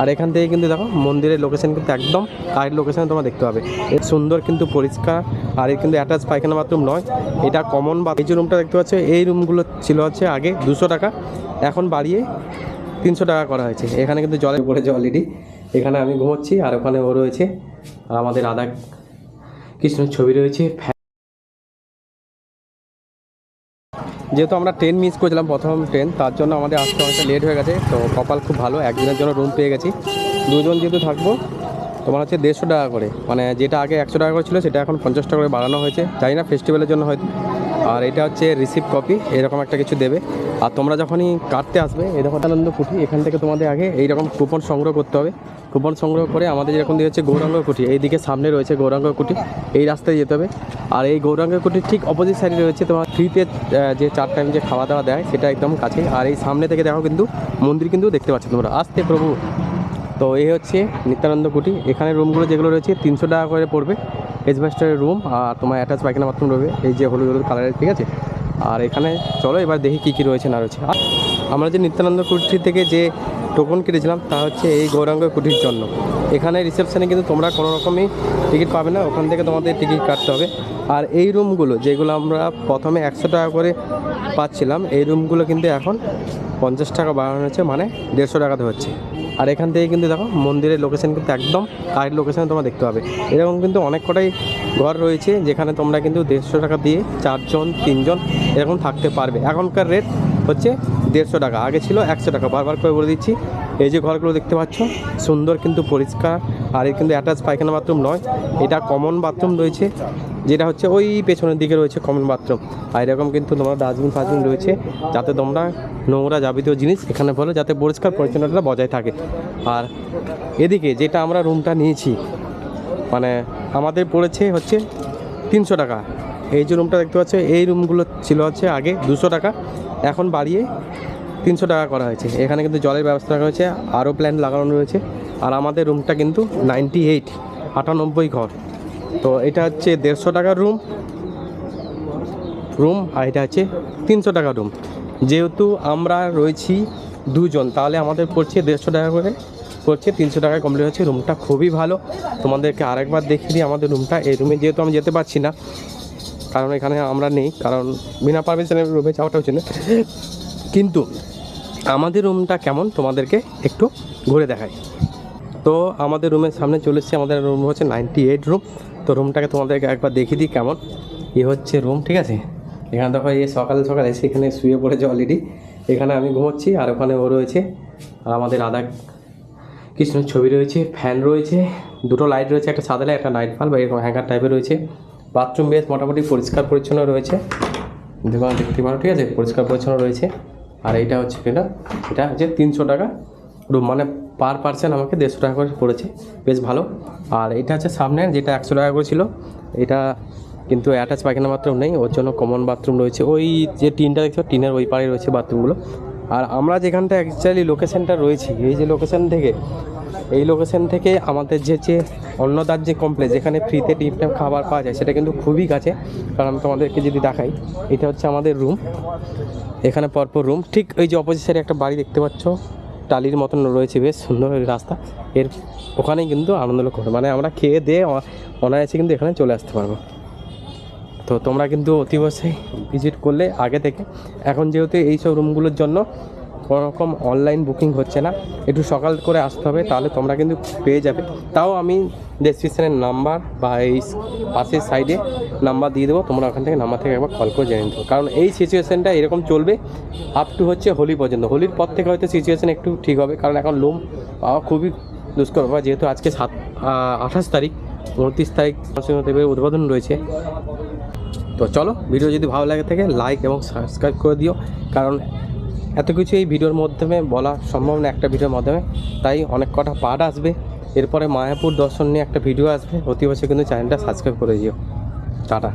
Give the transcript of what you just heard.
আর এখান থেকে কিন্তু দেখো, মন্দিরের লোকেশন কিন্তু একদম কারেক্ট লোকেশনে তোমরা দেখতে পাবে। এর সুন্দর কিন্তু পরিষ্কার আর এর কিন্তু অ্যাটাচ পায়খানা বাথরুম নয়। এটা কমন বা এই যে রুমটা দেখতে পাচ্ছ, এই রুমগুলো ছিল হচ্ছে আগে দুশো টাকা, এখন বাড়িয়ে তিনশো টাকা করা হয়েছে। এখানে কিন্তু জলে পড়েছে অলরেডি এখানে আমি ঘুমোচ্ছি আর ওখানে ও রয়েছে। আর আমাদের রাধা কৃষ্ণের ছবি রয়েছে। যেহেতু আমরা ট্রেন মিস করেছিলাম প্রথম ট্রেন তার জন্য আমাদের আসতে অনেকটা লেট হয়ে গেছে। তো কপাল খুব ভালো একদিনের জন্য রুম পেয়ে গেছি। দুজন যেহেতু থাকব তোমার হচ্ছে দেড়শো টাকা করে। মানে যেটা আগে একশো টাকা করে ছিল, সেটা এখন পঞ্চাশ টাকা করে বাড়ানো হয়েছে। জানি না ফেস্টিভ্যালের জন্য হয়তো। আর এটা হচ্ছে রিসিভ কপি এরকম একটা কিছু দেবে। আর তোমরা যখনই কাটতে আসবে এরকম আনন্দ কুঠি, এখান থেকে তোমাদের আগে এইরকম কুপন সংগ্রহ করতে হবে। কুপন সংগ্রহ করে আমাদের যেরকম দিয়ে হচ্ছে গৌরাঙ্গ কুঠি, এইদিকে সামনে রয়েছে গৌরাঙ্গ কুঠি, এই রাস্তায় যেতে হবে। আর এই গৌরাঙ্গ কুঠির ঠিক অপোজিট সাইডে রয়েছে তোমার ফ্রিতে যে চার টাইম যে খাওয়া দাওয়া দেয়, সেটা একদম কাছেই। আর এই সামনে থেকে দেখো কিন্তু মন্দির কিন্তু দেখতে পাচ্ছ তোমরা। আসতে প্রভু! তো এই হচ্ছে নিত্যানন্দ কুটি এখানে রুমগুলো যেগুলো রয়েছে, তিনশো টাকা করে পড়বে। এসবেস্টারের রুম আর তোমার অ্যাটাচ পায়খানা বাথরুম রয়েছে। এই যে হলুদ হলুদ কালারের ঠিক আছে? আর এখানে চলো এবার দেখি কী কী রয়েছে, না রয়েছে। আমরা যে নিত্যানন্দ কুটি থেকে যে টোকন কেটেছিলাম, তা হচ্ছে এই গৌরাঙ্গ কুটির জন্য। এখানে রিসেপশানে কিন্তু তোমরা কোনো রকমই টিকিট পাবে না। ওখান থেকে তোমাদের টিকিট কাটতে হবে। আর এই রুমগুলো যেগুলো আমরা প্রথমে একশো টাকা করে পাচ্ছিলাম, এই রুমগুলো কিন্তু এখন পঞ্চাশ টাকা বাড়ানো হচ্ছে মানে দেড়শো টাকাতে হচ্ছে। আর এখান থেকে কিন্তু দেখো, মন্দিরের লোকেশন কিন্তু একদম কাহের লোকেশানে তোমরা দেখতে পাবে। এরকম কিন্তু অনেক কটাই ঘর রয়েছে, যেখানে তোমরা কিন্তু দেড়শো টাকা দিয়ে চারজন, তিনজন এরকম থাকতে পারবে। এখনকার রেট হচ্ছে দেড়শো টাকা, আগে ছিল একশো টাকা। বারবার করে বলে দিচ্ছি এই যে ঘরগুলো দেখতে পাচ্ছ, সুন্দর কিন্তু পরিষ্কার। আর এর কিন্তু অ্যাটাচ পায়খানা বাথরুম নয়, এটা কমন বাথরুম রয়েছে, যেটা হচ্ছে ওই পেছনের দিকে রয়েছে কমন বাথরুম আর এরকম কিন্তু তোমার ডাস্টবিন ফাস্টবিন রয়েছে, যাতে তোমরা নোংরা যাবতীয় জিনিস এখানে ফলে, যাতে পরিষ্কার পরিচ্ছন্নতা বজায় থাকে। আর এদিকে যেটা আমরা রুমটা নিয়েছি মানে আমাদের পড়েছে হচ্ছে তিনশো টাকা। এই যে রুমটা দেখতে পাচ্ছ, এই রুমগুলো ছিল হচ্ছে আগে দুশো টাকা। এখন বাড়িয়ে তিনশো টাকা করা হয়েছে। এখানে কিন্তু জলের ব্যবস্থা রাখা হয়েছে, আরও প্ল্যান লাগানো রয়েছে। আর আমাদের রুমটা কিন্তু নাইনটি এইট আটানব্বই ঘর। তো এটা হচ্ছে দেড়শো টাকার রুম রুম আর এটা হচ্ছে তিনশো টাকা রুম যেহেতু আমরা রয়েছি দুজন, তাহলে আমাদের পড়ছে দেড়শো টাকা করে, পড়ছে তিনশো টাকায় কমপ্লিট হচ্ছে রুমটা খুবই ভালো। তোমাদেরকে আরেকবার দেখিয়ে দিই আমাদের রুমটা এই রুমে যেহেতু আমি যেতে পারছি না, কারণ এখানে আমরা নেই, কারণ বিনা পারমিশনের রুমে যাওয়াটা হচ্ছে না কিন্তু আমাদের রুমটা কেমন? তোমাদেরকে একটু ঘুরে দেখাই। তো আমাদের রুমের সামনে চলে এসেছি। আমাদের রুম হচ্ছে নাইনটি এইট রুম তো রুমটাকে তোমাদেরকে একবার দেখিয়ে দিই কেমন। এ হচ্ছে রুম ঠিক আছে? এখানে দেখো, এই সকাল সকাল এসে এখানে শুয়ে পড়েছে অলরেডি এখানে আমি ঘুমোচ্ছি আর ওখানে ও রয়েছে। আর আমাদের রাধা কৃষ্ণের ছবি রয়েছে ফ্যান রয়েছে, দুটো লাইট রয়েছে, একটা সাদা লাইট একটা নাইট বাল্ব এরকম হ্যাঙ্গার টাইপের রয়েছে। বাথরুম বেশ মোটামুটি পরিষ্কার পরিচ্ছন্ন রয়েছে। দেখতে পারো, ঠিক আছে? পরিষ্কার পরিচ্ছন্ন রয়েছে। আর এইটা হচ্ছে কিনা এটা হচ্ছে তিনশো টাকা। রুম মানে পার পার্সেন্ট আমাকে দেড়শো টাকা করে পড়েছে। বেশ ভালো। আর এটা হচ্ছে সামনে, যেটা একশো টাকা করে ছিল। এটা কিন্তু অ্যাটাচ পায়খানা বাথরুম নেই। ওর জন্য কমন বাথরুম রয়েছে। ওই যে টিনটা দেখছ, টিনের ওই পাড়ে রয়েছে বাথরুমগুলো আর আমরা যেখানটা অ্যাকচুয়ালি লোকেশানটা রয়েছি, এই যে লোকেশান থেকে এই লোকেশন থেকে আমাদের যে যে অন্নদার যে কমপ্লেক্স যেখানে ফ্রিতে টিপ টাইম খাবার পাওয়া যায়, সেটা কিন্তু খুবই কাছে। কারণ আমি তোমাদেরকে যদি দেখাই, এটা হচ্ছে আমাদের রুম এখানে পরপর রুম ঠিক ওই যে অপোজিট সাইডে একটা বাড়ি দেখতে পাচ্ছ। টালির মতন রয়েছে, বেশ সুন্দর রাস্তা। এর ওখানেই কিন্তু আনন্দলোক করে। মানে আমরা খেয়ে দিয়ে অনায়াসে কিন্তু এখানে চলে আসতে পারব। তো তোমরা কিন্তু অতি অবশ্যই ভিজিট করলে আগে থেকে। এখন যেহেতু এইসব রুমগুলোর জন্য কোনো রকম অনলাইন বুকিং হচ্ছে না। একটু সকাল করে আসতে হবে, তাহলে তোমরা কিন্তু পেয়ে যাবে। তাও আমি ডেসক্রিপশানের নাম্বার বা এই পাশের সাইডে নাম্বার দিয়ে দেবো, তোমরা ওখান থেকে নাম্বার থেকে একবার কল করে জেনে নিতে কারণ এই সিচুয়েশানটা এরকম চলবে আপ টু হচ্ছে হোলি পর্যন্ত। হোলির পর থেকে হয়তো সিচুয়েশান একটু ঠিক হবে, কারণ এখন লোম পাওয়া খুবই দুষ্কর। ব্যাপার যেহেতু আজকে সাত আঠাশ তারিখ, উনত্রিশ তারিখ, নরসিংহদেবের উদ্বোধন রয়েছে। তো চলো ভিডিও যদি ভালো লাগে থাকে লাইক এবং সাবস্ক্রাইব করে দিও। কারণ এত কিছু এই ভিডিওর মাধ্যমে বলা সম্ভব না একটা ভিডিওর মাধ্যমে, তাই অনেক কটা পার্ট আসবে। এরপরে মায়াপুর দর্শন নিয়ে একটা ভিডিও আসবে। অতি বছর কিন্তু চ্যানেলটা সাবস্ক্রাইব করে দিও। টাটা।